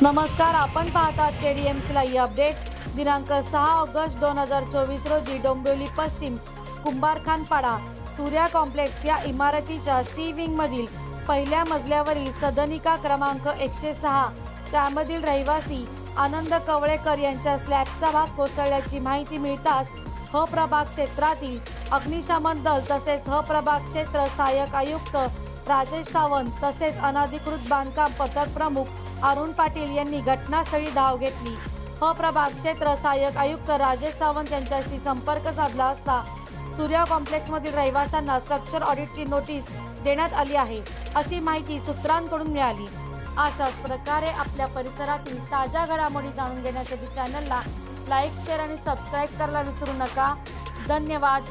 नमस्कार आपण पाहतात K D M C update दिनांक सहा ऑगस्ट दोन हजार चोवीस रोजी डोंबिवली पश्चिम कुंभारखानपाडा सूर्या कॉम्प्लेक्स या इमारतीच्या सी विंगमधील पहिल्या मजल्यावरील सदनिका क्रमांक एकशे सहा. त्यामधील रहिवासी आनंद कवळेकर यांच्या स्लॅबचा भाग कोसळल्याची माहिती मिळताच ह प्रभाग क्षेत्रातील अग्निशमन दल तसेच ह प्रभाग क्षेत्र सहाय्यक आयुक्त राजेश सावंत तसेच अनाधिकृत बांधकाम पथक प्रमुख अरुण पाटील यांनी घटनास्थळी धाव घेतली. ह क्षेत्र सहाय्यक आयुक्त राजेश सावंत यांच्याशी संपर्क साधला असता सूर्या कॉम्प्लेक्समधील रहिवाशांना स्ट्रक्चर ऑडिटची नोटीस देण्यात आली आहे अशी माहिती सूत्रांकडून मिळाली. अशाच प्रकारे आपल्या परिसरातील ताज्या घडामोडी जाणून घेण्यासाठी चॅनलला लाईक शेअर आणि सबस्क्राईब करायला विसरू नका. धन्यवाद.